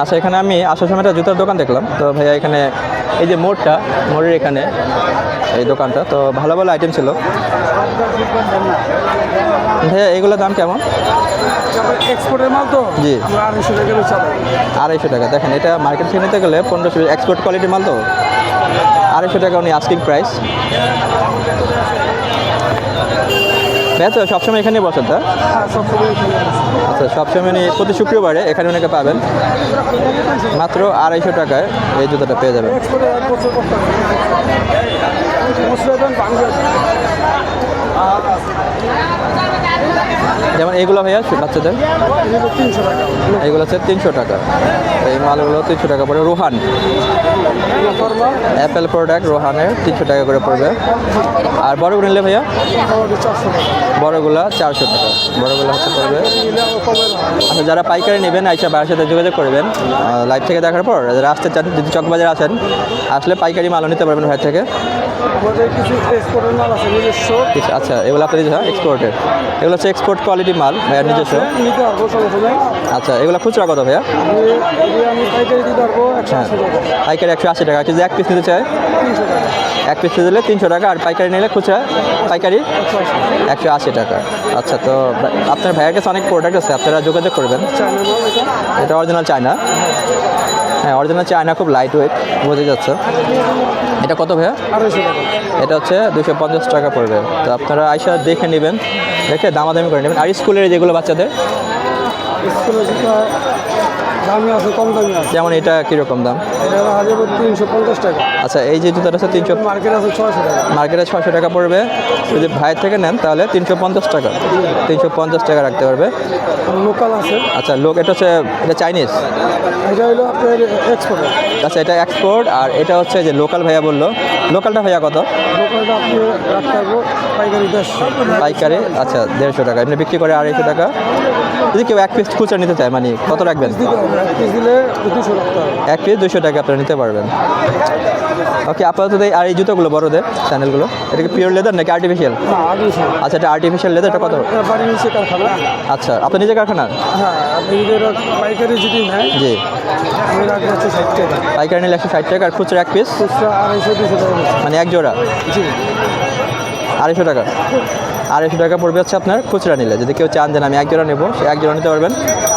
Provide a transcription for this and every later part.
আচ্ছা এখানে আমি আসার সময় একটা জুতার দোকান দেখলাম। তো ভাইয়া এখানে এই যে মোড়টা মোড়ের এখানে এই দোকানটা তো ভালো ভালো আইটেম ছিল। ভাইয়া এগুলোর দাম কেমন? এক্সপোর্টের মাল তো? জি। আড়াইশো টাকা আড়াইশো টাকা। দেখেন এটা মার্কেট থেকে নিতে গেলে পনেরোশো এক্সপোর্ট কোয়ালিটির মাল তো? আড়াইশো টাকা উনি আস্কিং প্রাইস ভাইয়া তো সবসময় এখানেই বসেন তা আচ্ছা সবসময় উনি প্রতি শুক্রবারে এখানে ওনাকে পাবেন। মাত্র আড়াইশো টাকায় এই জুতোটা পেয়ে যাবেন। এক্সপোর্টে যেমন এইগুলো ভাইয়া বাচ্চাদের এগুলো তিনশো টাকা এগুলো হচ্ছে তিনশো টাকা। এই মালগুলো তিনশো টাকা পড়ে রোহান। অ্যাপেল প্রোডাক্ট রোহানের তিনশো টাকা করে পড়বে। আর বড়গুলো নিলে ভাইয়া? আমাদের চারশো টাকা। বড়গুলা বড়গুলো হচ্ছে পড়বে। আচ্ছা যারা পাইকারি নেবেন আইসা বাড়ির সাথে যোগাযোগ করবেন। লাইভ থেকে দেখার পর যারা আসতে চান যদি চকবাজার আসেন আসলে পাইকারি মালও নিতে পারবেন ভাই থেকে। কিছু আচ্ছা এগুলো আপনার এক্সপোর্টের এগুলো হচ্ছে এক্সপোর্ট কোয়ালিটি মাল ভাইয়ার নিজস্ব? আচ্ছা এগুলো খুচরা কত ভাইয়া? পাইকারি একশো হ্যাঁ। আশি টাকা। পাইকারি একশো আশি টাকা যদি এক পিস নিতে চাই? এক পিস দিলে তিনশো টাকা আর পাইকারি নিলে খুচরা? পাইকারি? একশো আশি। টাকা। আচ্ছা তো আপনার ভাইয়ের কাছে অনেক প্রোডাক্ট আছে আপনারা যোগাযোগ করবেন। এটা? এটা অরিজিনাল চায়না। হ্যাঁ অরিজিনাল চায়না খুব লাইট ওয়েট বোঝা যাচ্ছে এটা কত ভাইয়া? এটা হচ্ছে দুশো পঞ্চাশ টাকা পড়বে। তো আপনারা আইসা দেখে নেবেন দেখে দামাদামি করে নেবেন। আর স্কুলের যেগুলো বাচ্চাদের? দামি আছে কম দামি আছে। যেমন এটা কীরকম দাম? এটা হাজার তিনশো পঞ্চাশ টাকা। আচ্ছা এই যে জুতাটা হচ্ছে তিনশো মার্কেট আছে টাকা। মার্কেটে ছশো টাকা পড়বে। যদি ভাইয়ের থেকে নেন তাহলে তিনশো পঞ্চাশ টাকা। তিনশো পঞ্চাশ টাকা রাখতে পারবে। লোকাল আছে। আচ্ছা লোক এটা হচ্ছে এটা চাইনিজ এটা হলো আপনার এক্সপোর্টার আচ্ছা এটা এক্সপোর্ট আর এটা হচ্ছে যে লোকাল ভাইয়া বলল। লোকালটা ভাইয়া কত? লোকালটা আপনি রাখতে পাইকারি দেড়শো। পাইকারি আচ্ছা দেড়শো টাকা। এমনি বিক্রি করে আড়াইশো টাকা। যদি কেউ এক পিস খুচরা নিতে চায় মানে কত রাখবেন? এক পিস দুশো টাকা। আপনারা নিতে পারবেন। ওকে আপাতত আর এই জুতোগুলো বড়দের চ্যানেলগুলো এটা কি পিওর লেদার নাকি আর্টিফিশিয়াল। আচ্ছা এটা আর্টিফিশিয়াল লেদারটা কত? কারখানা। আচ্ছা আপনার নিজের কারখানার হ্যাঁ পাইকারি যদি নেয় জি। পাইকারি নিলে একশো ষাট টাকা আর খুচরা এক পিস। মানে এক জোড়া? জি। আড়াইশো টাকা। আড়াইশো টাকা পড়বে হচ্ছে আপনার খুচরা নিলে। যদি কেউ চান যে আমি এক জোড়া নেব সে এক জোড়া নিতে পারবেন।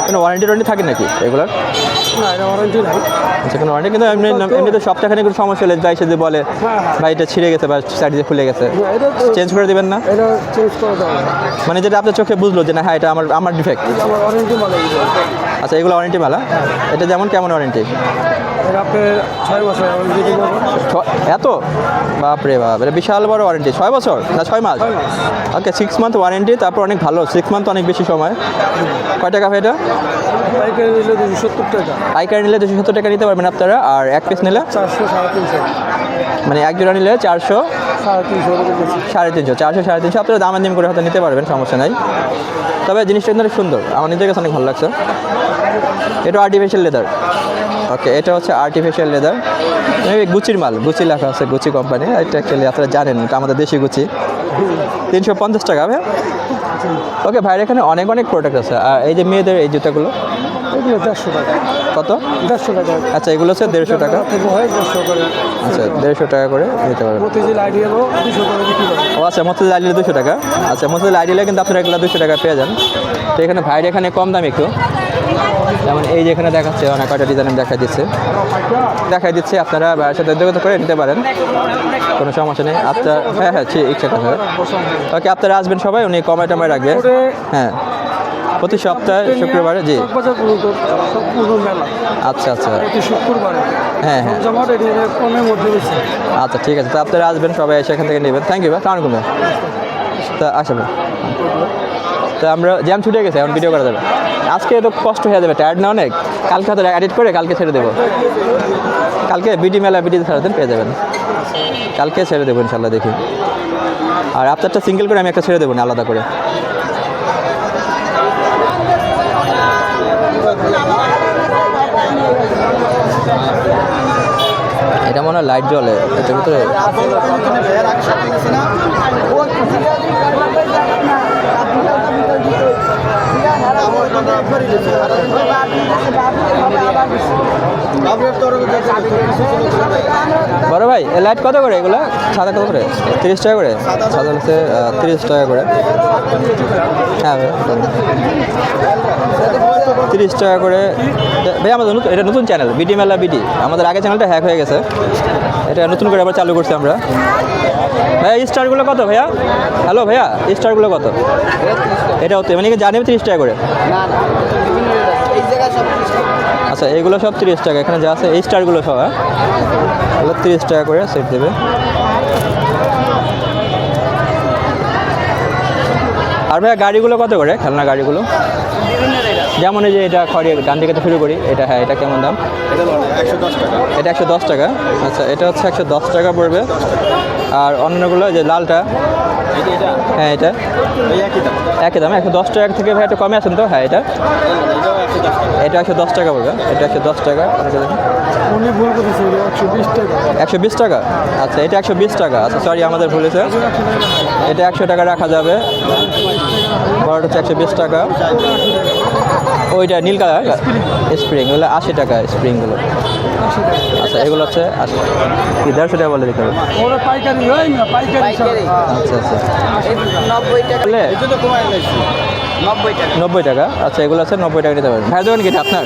কোনো ওয়ারেন্টি ওয়ারেন্টি থাকে নাকি এগুলোর? আচ্ছা কোনো ওয়ারেন্টি কিন্তু এমনি এমনিতে সপ্তাহখানে কোনো সমস্যা হলে ভাই যদি বলে হ্যাঁ, হ্যাঁ। ভাই এটা ছিঁড়ে গেছে বা সাইড দিয়ে খুলে গেছে চেঞ্জ করে দেবেন না? মানে যেটা আপনার চোখে বুঝলো যে না হ্যাঁ এটা আমার আমার ডিফেক্ট আচ্ছা এগুলো ওয়ারেন্টি মালা? এটা যেমন কেমন ওয়ারেন্টি ছয় বছর এত? বাপরে বাপ এটা বিশাল বড় ওয়ারেন্টি ছয় বছর? না ছয় মাস? ওকে সিক্স মান্থ ওয়ারেন্টি তারপর অনেক ভালো। সিক্স মান্থ অনেক বেশি সময়। কয় টাকা ভাই এটা? পাইকারি নিলে দুশো সত্তর টাকা। পাইকারি নিলে দুশো সত্তর টাকা নিতে পারবেন আপনারা। আর এক পিস নিলে? চারশো সাড়ে তিনশো। মানে এক জোড়া নিলে চারশো? সাড়ে তিনশো সাড়ে তিনশো চারশো সাড়ে তিনশো। আপনারা দাম দিন করে হয়তো নিতে পারবেন সমস্যা নাই। তবে জিনিসটা কিন্তু সুন্দর। আমার নিজের কাছে অনেক ভালো লাগছে। এটা আর্টিফিশিয়াল লেদার ওকে এটা হচ্ছে আর্টিফিশিয়াল লেদার গুচির মাল গুচি লেখা আছে গুচি কোম্পানি এটা অ্যাকচুয়ালি আপনারা জানেন এটা আমাদের দেশি গুচি তিনশো পঞ্চাশ টাকা হবে ওকে ভাইয়ের এখানে অনেক অনেক প্রোডাক্ট আছে। আর এই যে মেয়েদের এই জুতাগুলো? এগুলো দেড়শো টাকা। কত? দেড়শো টাকা। আচ্ছা এগুলো হচ্ছে দেড়শো টাকা। হয় দেড়শো করে। আচ্ছা দেড়শো টাকা করে নিতে পারবেন। মতিঝিল দুশো ও আচ্ছা মতিঝিল আইডিলে দুশো টাকা। আচ্ছা মতিঝিল আইডিলে কিন্তু আপনারা এগুলো দুশো টাকা পেয়ে যান। তো এখানে ভাইয়ের এখানে কম দাম একটু। যেমন এই যে এখানে দেখাচ্ছে, অনেক কয়টা ডিজাইন দেখা দিচ্ছে। দেখাই দিচ্ছে আপনারা সাথে যোগাযোগ করে নিতে পারেন। কোনো সমস্যা নেই। আপনার হ্যাঁ হ্যাঁ ইচ্ছা কথা ওকে, আপনারা আসবেন সবাই, উনি কমায় টমায় রাখবে। হ্যাঁ। প্রতি সপ্তাহে শুক্রবারে, জি। আচ্ছা আচ্ছা। হ্যাঁ হ্যাঁ। আচ্ছা ঠিক আছে। তো আপনারা আসবেন, সবাই এসে এখান থেকে নেবেন। থ্যাংক ইউ ভাই। কারণ তা আসবেন তো আমরা জ্যাম ছুটে গেছে, এখন ভিডিও করা যাবে। আজকে তো কষ্ট হয়ে যাবে টায়ার্ড না অনেক? কালকে হয়তো এডিট করে কালকে ছেড়ে দেবো। কালকে বিডি মেলা বিডি সারাদিন পেয়ে যাবেন। কালকে ছেড়ে দেবো ইনশাল্লাহ দেখি। আর আপনারটা সিঙ্গেল করে আমি একটা ছেড়ে দেবো না, আলাদা করে। এটা মনে হয় লাইট জ্বলে, এটার ভিতরে ও বড় ভাই লাইট কত করে এগুলো? সাদা কত করে? তিরিশ টাকা করে? সাদা হচ্ছে তিরিশ টাকা করে। হ্যাঁ তিরিশ টাকা করে। ভাই, আমাদের নতুন এটা নতুন চ্যানেল বিডি মেলা বিডি। আমাদের আগে চ্যানেলটা হ্যাক হয়ে গেছে। এটা নতুন করে আবার চালু করছি আমরা। ভাইয়া স্টারগুলো কত ভাইয়া? হ্যালো ভাইয়া স্টারগুলো কত? এটা হতে মানে কি জানি তিরিশ টাকা করে? আচ্ছা এগুলো সব তিরিশ টাকা, এখানে যা আছে এই স্টারগুলো সব হ্যাঁ? এগুলো তিরিশ টাকা করে সেট দেবে। আর ভাইয়া, গাড়িগুলো কত করে? খেলনা গাড়িগুলো? যেমন এই যে এটা খড়ি ডান দিকে তো শুরু করি এটা হ্যাঁ এটা কেমন দাম? এটা একশো দশ টাকা। আচ্ছা এটা হচ্ছে একশো দশ টাকা পড়বে। আর অন্যগুলো যে লালটা হ্যাঁ এটা। একই দাম। একশো দশ টাকা থেকে ভাই একটু কমে আছেন তো? হ্যাঁ এটা। এটা একশো দশ টাকা পড়বে এটা একশো দশ টাকা। এটা দেখুন। উনি ভুল করেছে একশো বিশ টাকা। একশো বিশ টাকা? আচ্ছা এটা একশো বিশ টাকা। আচ্ছা সরি আমাদের ভুলেছে এটা একশো টাকা রাখা যাবে। বড়টা হচ্ছে একশো বিশ টাকা। ওইটা নীল কালার? স্প্রিং এগুলো আশি টাকা স্প্রিংগুলো। আচ্ছা এগুলো হচ্ছে আশি কি দেড়শো টাকা বলে দিতে হবে? ওরা পাইকারি না পাইকারি সব। আচ্ছা আচ্ছা। টাকা। নব্বই টাকা। আচ্ছা এগুলো আছে নব্বই টাকা নিতে পারবেন। ভাই দেবেন কি আপনার?